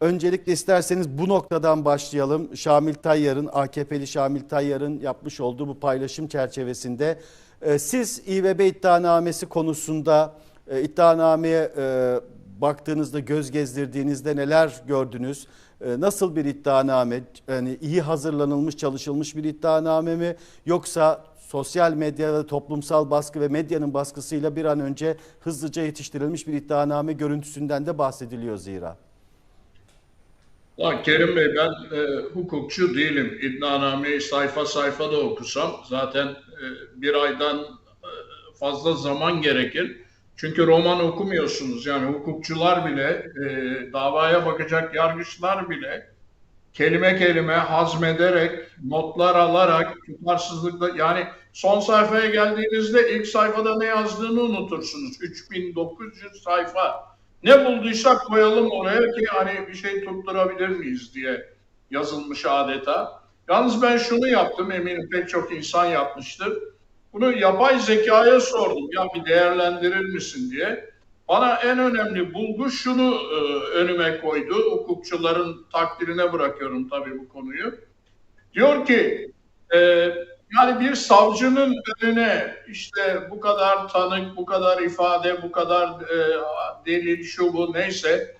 Öncelikle isterseniz bu noktadan başlayalım. Şamil Tayyar'ın, AKP'li Şamil Tayyar'ın yapmış olduğu bu paylaşım çerçevesinde e, siz İBB iddianamesi konusunda e, iddianameye e, baktığınızda, göz gezdirdiğinizde neler gördünüz? Nasıl bir iddianame? Yani iyi hazırlanılmış, çalışılmış bir iddianame mi? Yoksa sosyal medya, toplumsal baskı ve medyanın baskısıyla bir an önce hızlıca yetiştirilmiş bir iddianame görüntüsünden de bahsediliyor zira. Ya Kerim Bey ben e, hukukçu değilim. İddianameyi sayfa sayfa da okusam zaten e, bir aydan e, fazla zaman gerekir. Çünkü roman okumuyorsunuz. Yani hukukçular bile, e, davaya bakacak yargıçlar bile kelime kelime hazmederek, notlar alarak, tutarsızlıkla yani son sayfaya geldiğinizde ilk sayfada ne yazdığını unutursunuz. 3900 sayfa ne bulduysak koyalım oraya ki hani bir şey tutturabilir miyiz diye yazılmış adeta. Yalnız ben şunu yaptım, eminim pek çok insan yapmıştır. Bunu yapay zekaya sordum, ya bir değerlendirir misin diye. Bana en önemli bulgu şunu e, önüme koydu. Hukukçuların takdirine bırakıyorum tabii bu konuyu. Diyor ki, e, yani bir savcının önüne işte bu kadar tanık, bu kadar ifade, bu kadar e, delil, şu bu neyse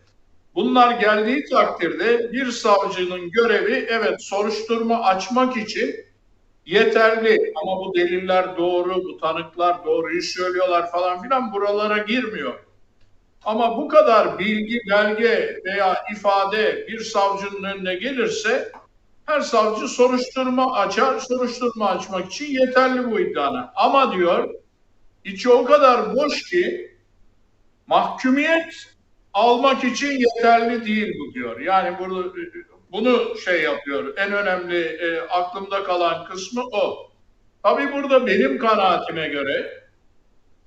bunlar geldiği takdirde bir savcının görevi evet soruşturma açmak için yeterli ama bu deliller doğru, bu tanıklar doğruyu söylüyorlar falan filan buralara girmiyor. Ama bu kadar bilgi, belge veya ifade bir savcının önüne gelirse her savcı soruşturma açar, soruşturma açmak için yeterli bu iddiana. Ama diyor, içi o kadar boş ki mahkumiyet almak için yeterli değil bu diyor. Yani bunu, bunu şey yapıyor. En önemli e, aklımda kalan kısmı o. Tabii burada benim kanaatime göre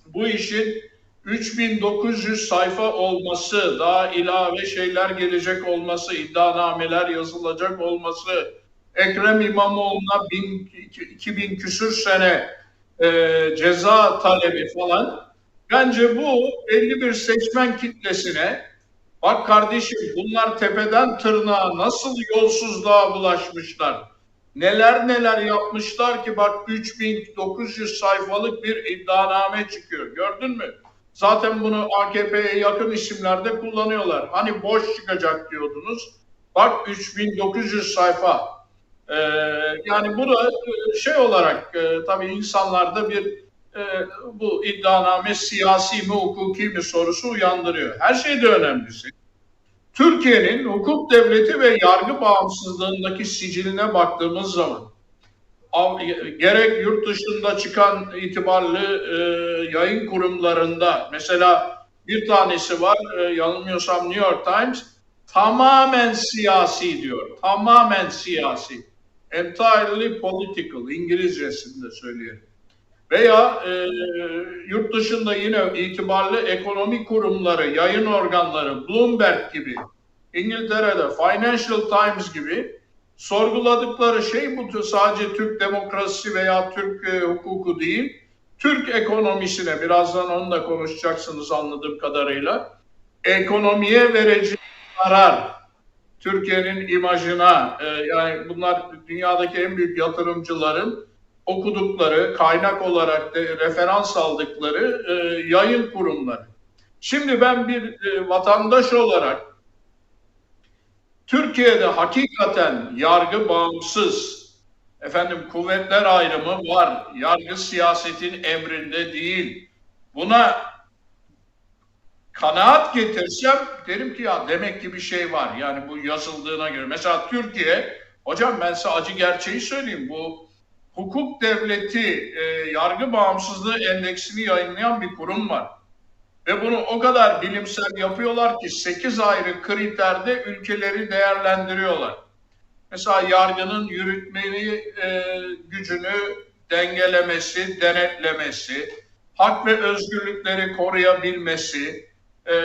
bu işin 3900 sayfa olması, daha ilave şeyler gelecek olması, iddianameler yazılacak olması, Ekrem İmamoğlu'na 2000 küsür sene e, ceza talebi falan. Bence bu belli bir seçmen kitlesine bak kardeşim bunlar tepeden tırnağa nasıl yolsuzluğa bulaşmışlar. Neler neler yapmışlar ki bak 3900 sayfalık bir iddianame çıkıyor. Gördün mü? Zaten bunu AKP'ye yakın isimlerde kullanıyorlar. Hani boş çıkacak diyordunuz. Bak 3900 sayfa. Ee, yani bu da e, şey olarak e, tabii insanlarda bir e, bu iddianame siyasi mi hukuki mi sorusu uyandırıyor. Her şeyde önemlisi. Türkiye'nin hukuk devleti ve yargı bağımsızlığındaki siciline baktığımız zaman gerek yurt dışında çıkan itibarlı e, yayın kurumlarında mesela bir tanesi var e, yanılmıyorsam New York Times tamamen siyasi diyor. Tamamen siyasi. Entirely political İngilizcesinde söyleyelim. Veya e, yurt dışında yine itibarlı ekonomi kurumları, yayın organları, Bloomberg gibi, İngiltere'de Financial Times gibi sorguladıkları şey bu sadece Türk demokrasisi veya Türk e, hukuku değil, Türk ekonomisine birazdan onu da konuşacaksınız anladığım kadarıyla. Ekonomiye vereceği karar, Türkiye'nin imajına, e, yani bunlar dünyadaki en büyük yatırımcıların okudukları, kaynak olarak da referans aldıkları e, yayın kurumları. Şimdi ben bir e, vatandaş olarak Türkiye'de hakikaten yargı bağımsız, efendim kuvvetler ayrımı var. Yargı siyasetin emrinde değil. Buna kanaat getirsem derim ki ya demek ki bir şey var. Yani bu yazıldığına göre. Mesela Türkiye, hocam ben size acı gerçeği söyleyeyim. Bu hukuk devleti e, yargı bağımsızlığı endeksini yayınlayan bir kurum var. Ve bunu o kadar bilimsel yapıyorlar ki 8 ayrı kriterde ülkeleri değerlendiriyorlar. Mesela yargının yürütmeli e, gücünü dengelemesi, denetlemesi, hak ve özgürlükleri koruyabilmesi, e,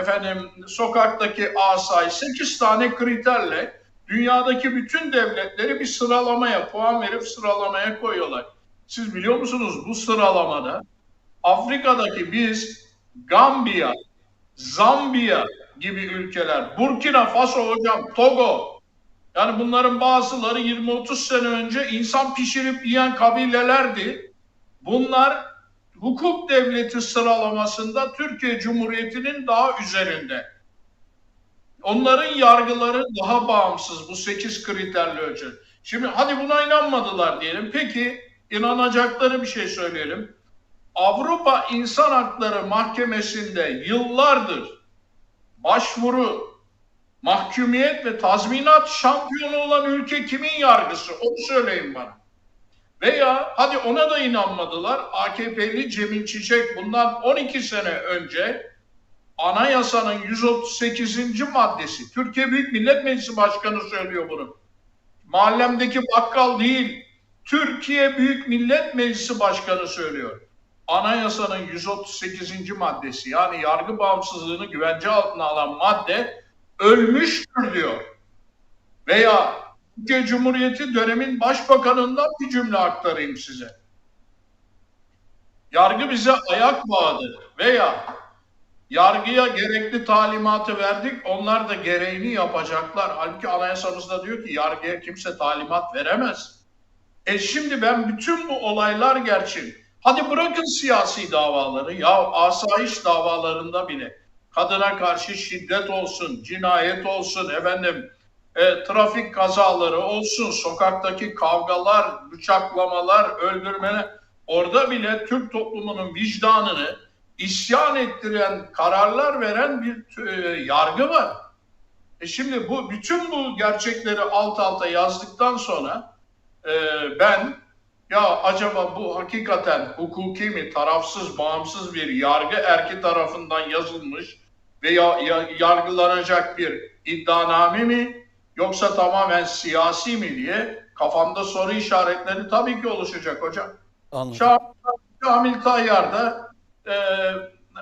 efendim sokaktaki asay 8 tane kriterle dünyadaki bütün devletleri bir sıralamaya, puan verip sıralamaya koyuyorlar. Siz biliyor musunuz bu sıralamada Afrika'daki biz Gambiya, Zambiya, gibi ülkeler, Burkina Faso hocam, Togo, yani bunların bazıları 20-30 sene önce insan pişirip yiyen kabilelerdi. Bunlar hukuk devleti sıralamasında Türkiye Cumhuriyeti'nin daha üzerinde. Onların yargıları daha bağımsız bu 8 kriterle ölçü. Şimdi hadi buna inanmadılar diyelim. Peki inanacakları bir şey söyleyelim. Avrupa İnsan Hakları Mahkemesi'nde yıllardır başvuru, mahkumiyet ve tazminat şampiyonu olan ülke kimin yargısı? Onu söyleyin bana. Veya hadi ona da inanmadılar. AKP'li Cemil Çiçek bundan 12 sene önce anayasanın 138. maddesi Türkiye Büyük Millet Meclisi Başkanı söylüyor bunu. Mahallemdeki bakkal değil Türkiye Büyük Millet Meclisi Başkanı söylüyor. Anayasanın 138. maddesi yani yargı bağımsızlığını güvence altına alan madde ölmüştür diyor. Veya Türkiye Cumhuriyeti dönemin başbakanından bir cümle aktarayım size. Yargı bize ayak bağladı veya yargıya gerekli talimatı verdik onlar da gereğini yapacaklar. Halbuki anayasamızda diyor ki yargıya kimse talimat veremez. E şimdi ben bütün bu olaylar gerçin. Hadi bırakın siyasi davaları ya asayiş davalarında bile kadına karşı şiddet olsun, cinayet olsun, efendim e, trafik kazaları olsun, sokaktaki kavgalar, bıçaklamalar, öldürmeler orada bile Türk toplumunun vicdanını isyan ettiren kararlar veren bir e, yargı var. E şimdi bu bütün bu gerçekleri alt alta yazdıktan sonra e, ben ya acaba bu hakikaten hukuki mi, tarafsız, bağımsız bir yargı erki tarafından yazılmış veya ya, yargılanacak bir iddianame mi yoksa tamamen siyasi mi diye kafamda soru işaretleri tabii ki oluşacak hocam. Anladım. Şamil, Şamil Tayyar da e,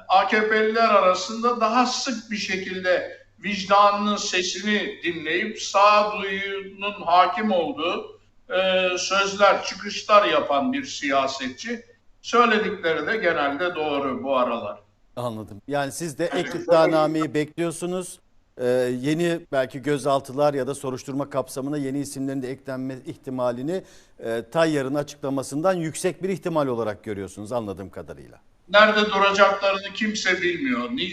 AKP'liler arasında daha sık bir şekilde vicdanının sesini dinleyip sağduyunun hakim olduğu e, sözler, çıkışlar yapan bir siyasetçi. Söyledikleri de genelde doğru bu aralar. Anladım. Yani siz de ek iddianameyi bekliyorsunuz. Ee, yeni belki gözaltılar ya da soruşturma kapsamına yeni isimlerin de eklenme ihtimalini e, Tayyar'ın açıklamasından yüksek bir ihtimal olarak görüyorsunuz anladığım kadarıyla. Nerede duracaklarını kimse bilmiyor. Ni-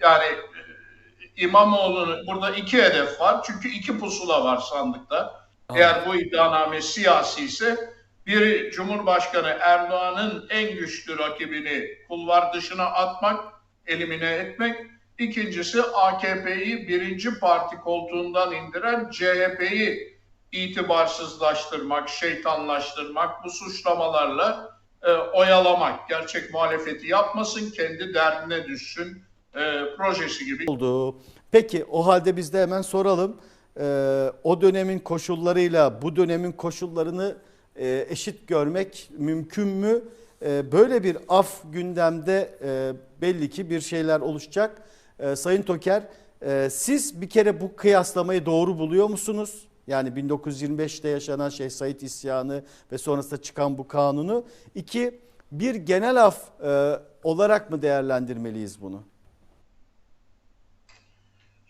Yani e, İmamoğlu'nun burada iki hedef var. Çünkü iki pusula var sandıkta. Eğer bu iddianame siyasi ise biri Cumhurbaşkanı Erdoğan'ın en güçlü rakibini kulvar dışına atmak, elimine etmek. İkincisi AKP'yi birinci parti koltuğundan indiren CHP'yi itibarsızlaştırmak, şeytanlaştırmak, bu suçlamalarla e, oyalamak. Gerçek muhalefeti yapmasın, kendi derdine düşsün e, projesi gibi. oldu. Peki o halde biz de hemen soralım. Ee, o dönemin koşullarıyla bu dönemin koşullarını e, eşit görmek mümkün mü? Ee, böyle bir af gündemde e, belli ki bir şeyler oluşacak. Ee, Sayın Toker e, siz bir kere bu kıyaslamayı doğru buluyor musunuz? Yani 1925'te yaşanan Şeyh Said isyanı ve sonrasında çıkan bu kanunu. İki, bir genel af e, olarak mı değerlendirmeliyiz bunu?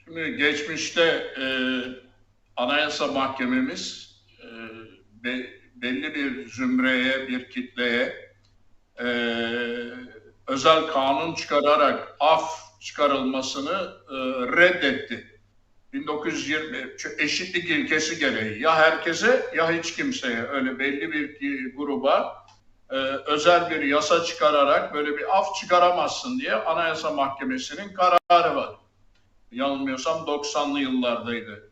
Şimdi geçmişte e, Anayasa Mahkememiz e, be- belli bir zümreye, bir kitleye e, özel kanun çıkararak af çıkarılmasını e, reddetti. 1920 çünkü eşitlik ilkesi gereği ya herkese ya hiç kimseye öyle belli bir gruba e, özel bir yasa çıkararak böyle bir af çıkaramazsın diye Anayasa Mahkemesi'nin kararı var yanılmıyorsam 90'lı yıllardaydı.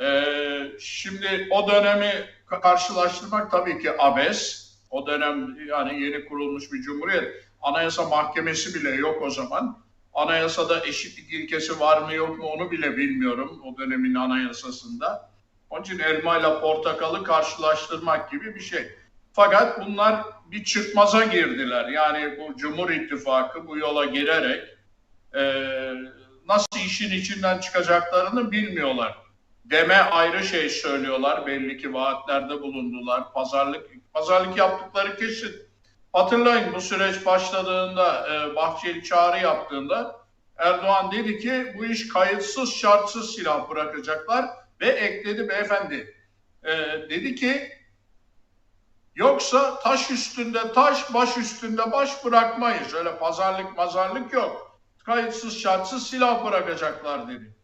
Ee, şimdi o dönemi karşılaştırmak tabii ki abes. O dönem yani yeni kurulmuş bir cumhuriyet. Anayasa mahkemesi bile yok o zaman. Anayasada eşitlik ilkesi var mı yok mu onu bile bilmiyorum o dönemin anayasasında. Onun için elma ile portakalı karşılaştırmak gibi bir şey. Fakat bunlar bir çıkmaza girdiler. Yani bu Cumhur İttifakı bu yola girerek e, nasıl işin içinden çıkacaklarını bilmiyorlar. Deme ayrı şey söylüyorlar. Belli ki vaatlerde bulundular. Pazarlık pazarlık yaptıkları kesin. Hatırlayın bu süreç başladığında e, Bahçeli çağrı yaptığında Erdoğan dedi ki bu iş kayıtsız şartsız silah bırakacaklar ve ekledi beyefendi. Ee, dedi ki yoksa taş üstünde taş baş üstünde baş bırakmayız. Öyle pazarlık mazarlık yok. Kayıtsız şartsız silah bırakacaklar dedi.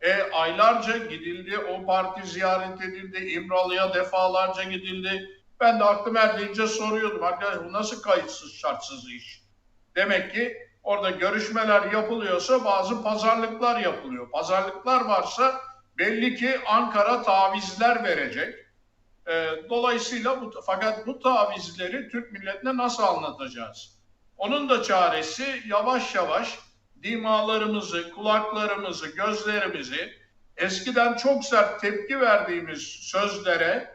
E, aylarca gidildi, o parti ziyaret edildi, İmralı'ya defalarca gidildi. Ben de aklım erdiğince soruyordum. Arkadaş bu nasıl kayıtsız şartsız iş? Demek ki orada görüşmeler yapılıyorsa bazı pazarlıklar yapılıyor. Pazarlıklar varsa belli ki Ankara tavizler verecek. E, dolayısıyla bu, fakat bu tavizleri Türk milletine nasıl anlatacağız? Onun da çaresi yavaş yavaş dimalarımızı, kulaklarımızı, gözlerimizi eskiden çok sert tepki verdiğimiz sözlere,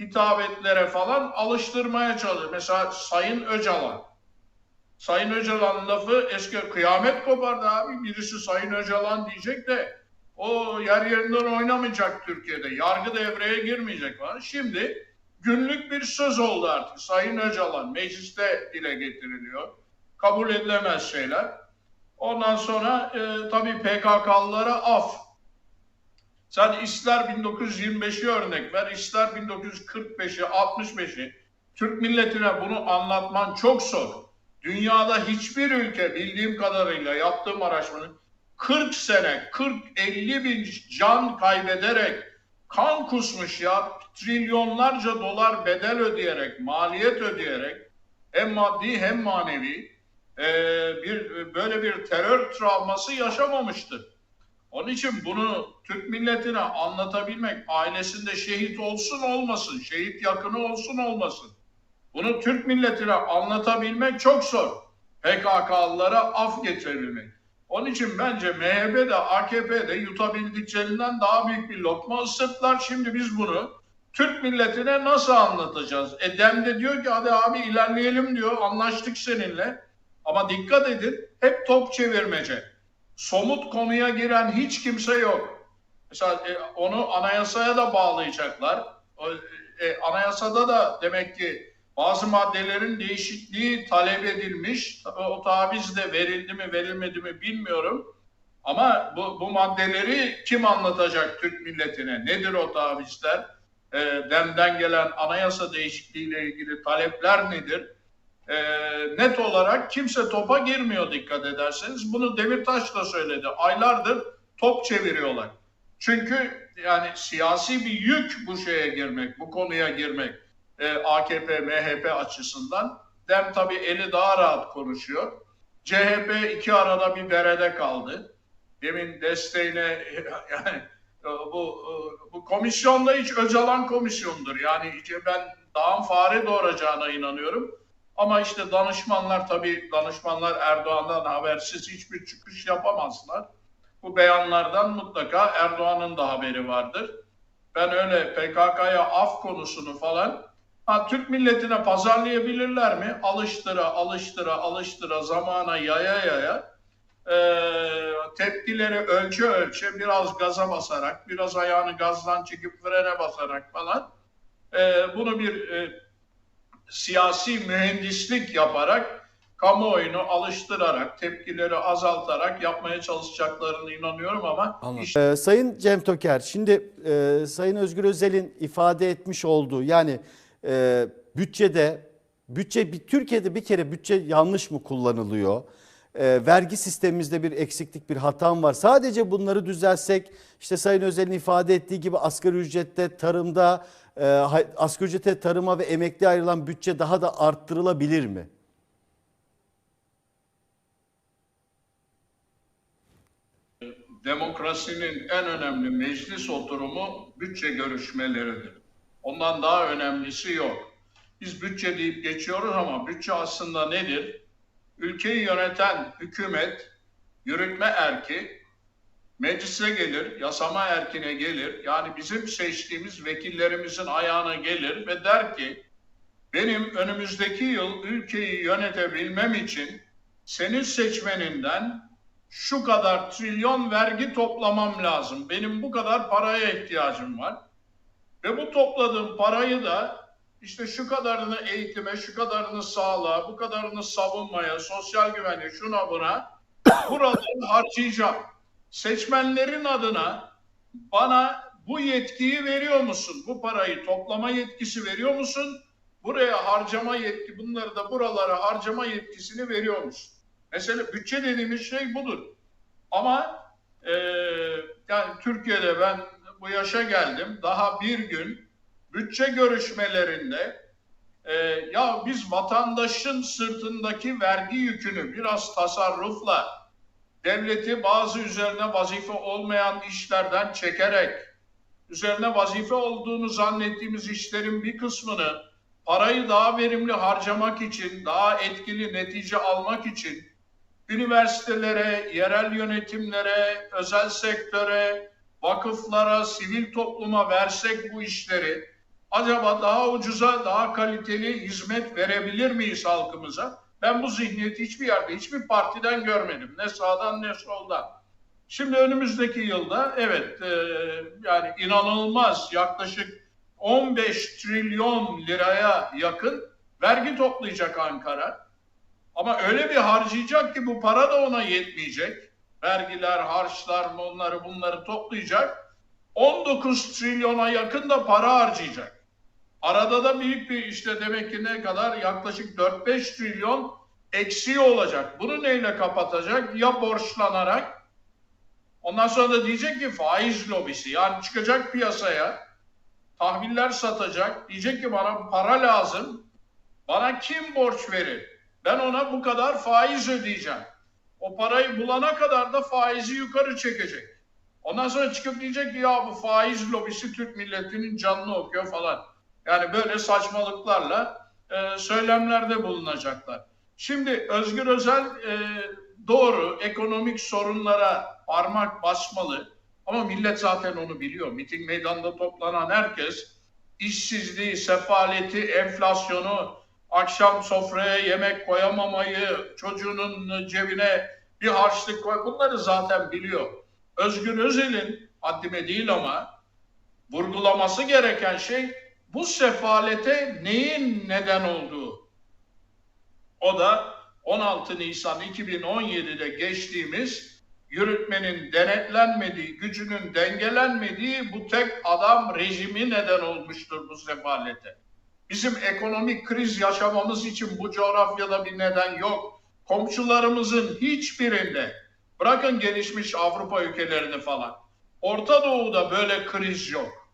hitabetlere falan alıştırmaya çalışıyor. Mesela Sayın Öcalan. Sayın Öcalan lafı eski kıyamet kopardı abi. Birisi Sayın Öcalan diyecek de o yer yerinden oynamayacak Türkiye'de. Yargı devreye girmeyecek falan. Şimdi günlük bir söz oldu artık. Sayın Öcalan mecliste dile getiriliyor. Kabul edilemez şeyler. Ondan sonra e, tabii PKK'lılara af. Sen ister 1925'i örnek ver, ister 1945'i, 65'i. Türk milletine bunu anlatman çok zor. Dünyada hiçbir ülke bildiğim kadarıyla yaptığım araştırmanın 40 sene, 40-50 bin can kaybederek kan kusmuş ya trilyonlarca dolar bedel ödeyerek, maliyet ödeyerek hem maddi hem manevi e, bir böyle bir terör travması yaşamamıştır. Onun için bunu Türk milletine anlatabilmek, ailesinde şehit olsun olmasın, şehit yakını olsun olmasın. Bunu Türk milletine anlatabilmek çok zor. PKK'lılara af getirebilmek. Onun için bence MHP de AKP de yutabildikçerinden daha büyük bir lokma ısırttılar. Şimdi biz bunu Türk milletine nasıl anlatacağız? E Dem de diyor ki hadi abi ilerleyelim diyor. Anlaştık seninle. Ama dikkat edin hep top çevirmece. Somut konuya giren hiç kimse yok. Mesela e, onu anayasaya da bağlayacaklar. E, anayasada da demek ki bazı maddelerin değişikliği talep edilmiş. O taviz de verildi mi verilmedi mi bilmiyorum. Ama bu, bu maddeleri kim anlatacak Türk milletine? Nedir o tavizler? E, demden gelen anayasa değişikliğiyle ilgili talepler nedir? E, net olarak kimse topa girmiyor dikkat ederseniz. Bunu Demirtaş da söyledi. Aylardır top çeviriyorlar. Çünkü yani siyasi bir yük bu şeye girmek, bu konuya girmek e, AKP, MHP açısından. Dem tabii eli daha rahat konuşuyor. CHP iki arada bir derede kaldı. Demin desteğine yani bu bu komisyonda hiç Öcalan komisyondur. Yani ben dağın fare doğuracağına inanıyorum. Ama işte danışmanlar tabii danışmanlar Erdoğan'dan habersiz hiçbir çıkış yapamazlar. Bu beyanlardan mutlaka Erdoğan'ın da haberi vardır. Ben öyle PKK'ya af konusunu falan ha, Türk milletine pazarlayabilirler mi? Alıştıra, alıştıra, alıştıra, zamana yaya yaya e, tepkileri ölçe ölçe biraz gaza basarak, biraz ayağını gazdan çekip frene basarak falan e, bunu bir e, siyasi mühendislik yaparak kamuoyunu alıştırarak, tepkileri azaltarak yapmaya çalışacaklarını inanıyorum ama işte... ee, Sayın Cem Toker, şimdi e, Sayın Özgür Özel'in ifade etmiş olduğu yani e, bütçede, bütçe bir Türkiye'de bir kere bütçe yanlış mı kullanılıyor? E, vergi sistemimizde bir eksiklik, bir hatam var. Sadece bunları düzelsek, işte Sayın Özel'in ifade ettiği gibi asgari ücrette, tarımda, e, asgari ücrete, tarıma ve emekli ayrılan bütçe daha da arttırılabilir mi? Demokrasinin en önemli meclis oturumu bütçe görüşmeleridir. Ondan daha önemlisi yok. Biz bütçe deyip geçiyoruz ama bütçe aslında nedir? Ülkeyi yöneten hükümet, yürütme erki meclise gelir, yasama erkine gelir. Yani bizim seçtiğimiz vekillerimizin ayağına gelir ve der ki benim önümüzdeki yıl ülkeyi yönetebilmem için senin seçmeninden şu kadar trilyon vergi toplamam lazım. Benim bu kadar paraya ihtiyacım var. Ve bu topladığım parayı da işte şu kadarını eğitime, şu kadarını sağlığa, bu kadarını savunmaya, sosyal güvenliğe, şuna buna buraları harcayacağım. Seçmenlerin adına bana bu yetkiyi veriyor musun? Bu parayı toplama yetkisi veriyor musun? Buraya harcama yetki, bunları da buralara harcama yetkisini veriyor musun? Mesela bütçe dediğimiz şey budur. Ama e, yani Türkiye'de ben bu yaşa geldim. Daha bir gün bütçe görüşmelerinde e, ya biz vatandaşın sırtındaki vergi yükünü biraz tasarrufla devleti bazı üzerine vazife olmayan işlerden çekerek üzerine vazife olduğunu zannettiğimiz işlerin bir kısmını parayı daha verimli harcamak için, daha etkili netice almak için üniversitelere, yerel yönetimlere, özel sektöre, vakıflara, sivil topluma versek bu işleri acaba daha ucuza, daha kaliteli hizmet verebilir miyiz halkımıza? Ben bu zihniyeti hiçbir yerde, hiçbir partiden görmedim. Ne sağdan ne soldan. Şimdi önümüzdeki yılda evet e, yani inanılmaz yaklaşık 15 trilyon liraya yakın vergi toplayacak Ankara. Ama öyle bir harcayacak ki bu para da ona yetmeyecek. Vergiler, harçlar, onları bunları toplayacak. 19 trilyona yakın da para harcayacak. Arada da büyük bir işte demek ki ne kadar yaklaşık 4-5 trilyon eksiği olacak. Bunu neyle kapatacak? Ya borçlanarak ondan sonra da diyecek ki faiz lobisi yani çıkacak piyasaya tahviller satacak. Diyecek ki bana para lazım. Bana kim borç verir? Ben ona bu kadar faiz ödeyeceğim. O parayı bulana kadar da faizi yukarı çekecek. Ondan sonra çıkıp diyecek ki ya bu faiz lobisi Türk milletinin canını okuyor falan. Yani böyle saçmalıklarla e, söylemlerde bulunacaklar. Şimdi Özgür Özel e, doğru ekonomik sorunlara parmak basmalı. Ama millet zaten onu biliyor. Miting meydanda toplanan herkes işsizliği, sefaleti, enflasyonu, akşam sofraya yemek koyamamayı, çocuğunun cebine bir harçlık koy bunları zaten biliyor. Özgür Özel'in haddime değil ama vurgulaması gereken şey bu sefalete neyin neden olduğu. O da 16 Nisan 2017'de geçtiğimiz yürütmenin denetlenmediği, gücünün dengelenmediği bu tek adam rejimi neden olmuştur bu sefalete. Bizim ekonomik kriz yaşamamız için bu coğrafyada bir neden yok. Komşularımızın hiçbirinde, bırakın gelişmiş Avrupa ülkelerini falan, Orta Doğu'da böyle kriz yok.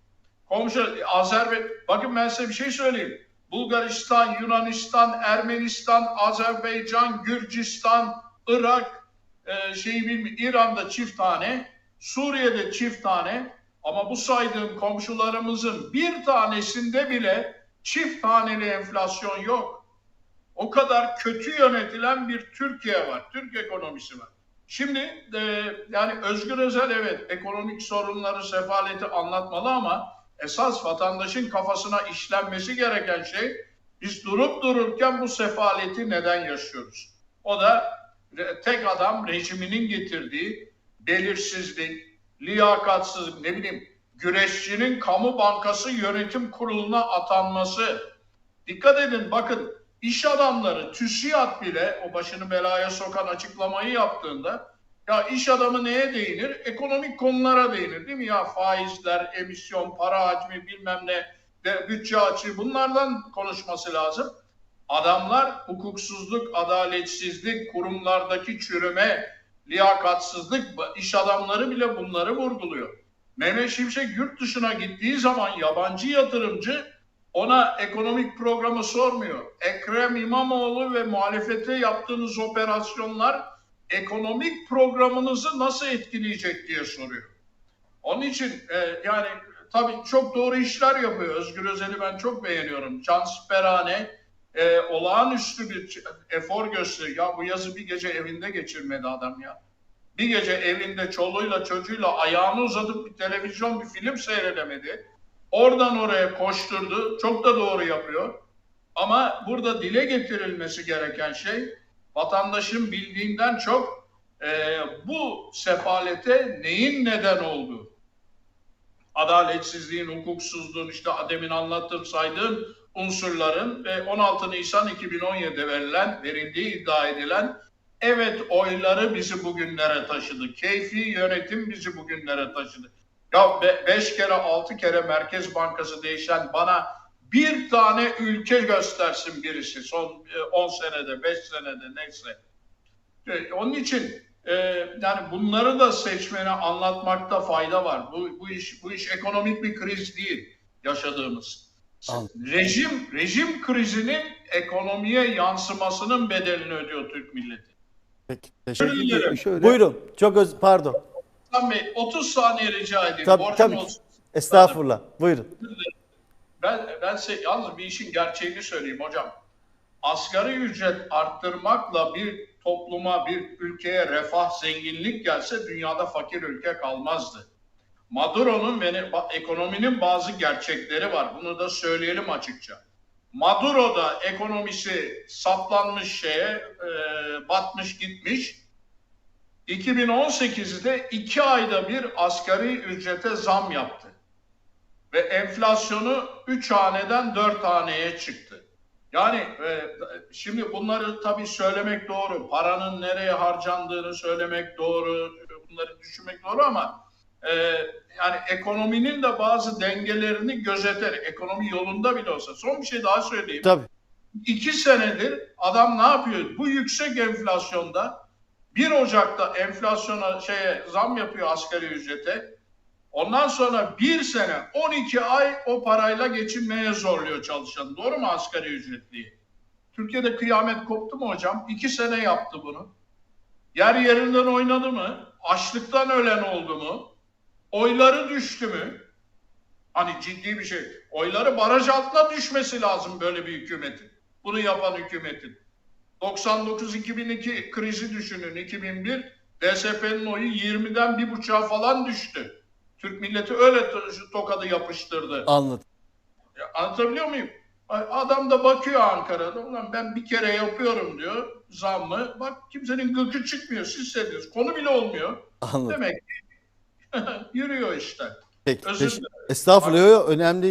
Komşu Azerbaycan, bakın ben size bir şey söyleyeyim. Bulgaristan, Yunanistan, Ermenistan, Azerbaycan, Gürcistan, Irak, e, şey bilmiyorum, İran'da çift tane, Suriye'de çift tane ama bu saydığım komşularımızın bir tanesinde bile çift taneli enflasyon yok. O kadar kötü yönetilen bir Türkiye var, Türk ekonomisi var. Şimdi e, yani Özgür Özel evet ekonomik sorunları, sefaleti anlatmalı ama esas vatandaşın kafasına işlenmesi gereken şey biz durup dururken bu sefaleti neden yaşıyoruz? O da tek adam rejiminin getirdiği belirsizlik, liyakatsızlık, ne bileyim güreşçinin kamu bankası yönetim kuruluna atanması. Dikkat edin bakın iş adamları TÜSİAD bile o başını belaya sokan açıklamayı yaptığında ya iş adamı neye değinir? Ekonomik konulara değinir değil mi? Ya faizler, emisyon, para hacmi bilmem ne, bütçe açığı bunlardan konuşması lazım. Adamlar hukuksuzluk, adaletsizlik, kurumlardaki çürüme, liyakatsızlık, iş adamları bile bunları vurguluyor. Mehmet Şimşek yurt dışına gittiği zaman yabancı yatırımcı ona ekonomik programı sormuyor. Ekrem İmamoğlu ve muhalefete yaptığınız operasyonlar ekonomik programınızı nasıl etkileyecek diye soruyor. Onun için e, yani tabii çok doğru işler yapıyor. Özgür Özel'i ben çok beğeniyorum. Cansperane e, olağanüstü bir efor gösteriyor. Ya bu yazı bir gece evinde geçirmedi adam ya. Bir gece evinde çoluğuyla çocuğuyla ayağını uzatıp bir televizyon bir film seyredemedi. Oradan oraya koşturdu. Çok da doğru yapıyor. Ama burada dile getirilmesi gereken şey vatandaşın bildiğinden çok e, bu sefalete neyin neden olduğu. Adaletsizliğin, hukuksuzluğun, işte demin anlattığım saydığım unsurların ve 16 Nisan 2017'de verilen, verildiği iddia edilen Evet oyları bizi bugünlere taşıdı. Keyfi yönetim bizi bugünlere taşıdı. Ya be- beş kere altı kere Merkez Bankası değişen bana bir tane ülke göstersin birisi son 10 senede, 5 senede neyse. E, Onun için e, yani bunları da seçmene anlatmakta fayda var. Bu, bu iş bu iş ekonomik bir kriz değil yaşadığımız. Anladım. Rejim rejim krizinin ekonomiye yansımasının bedelini ödüyor Türk milleti. Peki, teşekkür dilerim. Şöyle, Buyurun. Çok öz pardon. Bey 30 saniye rica edeyim. Tabii, Borcum tabii. olsun. Estağfurullah. Buyurun. Ben, ben size yalnız bir işin gerçeğini söyleyeyim hocam. Asgari ücret arttırmakla bir topluma, bir ülkeye refah, zenginlik gelse dünyada fakir ülke kalmazdı. Maduro'nun ve ekonominin bazı gerçekleri var. Bunu da söyleyelim açıkça. Maduro da ekonomisi saplanmış şeye, e, batmış gitmiş. 2018'de iki ayda bir asgari ücrete zam yaptı ve enflasyonu 3 haneden 4 haneye çıktı. Yani e, şimdi bunları tabii söylemek doğru. Paranın nereye harcandığını söylemek doğru. Bunları düşünmek doğru ama e, yani ekonominin de bazı dengelerini gözeter. Ekonomi yolunda bile olsa. Son bir şey daha söyleyeyim. Tabii. İki senedir adam ne yapıyor? Bu yüksek enflasyonda 1 Ocak'ta enflasyona şeye zam yapıyor asgari ücrete. Ondan sonra bir sene 12 ay o parayla geçinmeye zorluyor çalışanı. Doğru mu asgari ücretliyi? Türkiye'de kıyamet koptu mu hocam? İki sene yaptı bunu. Yer yerinden oynadı mı? Açlıktan ölen oldu mu? Oyları düştü mü? Hani ciddi bir şey. Oyları baraj altına düşmesi lazım böyle bir hükümetin. Bunu yapan hükümetin. 99-2002 krizi düşünün 2001 DSP'nin oyu 20'den 1,5'a falan düştü. Türk milleti öyle şu tokadı yapıştırdı. Anladım. Ya, Anlatabiliyor muyum? Adam da bakıyor Ankara'da. Ulan ben bir kere yapıyorum diyor zammı. Bak kimsenin gıkı çıkmıyor. Siz hissediyorsunuz. Konu bile olmuyor. Anladım. Demek ki yürüyor işte. Peki. Özür dilerim. Estağfurullah. Yo, önemli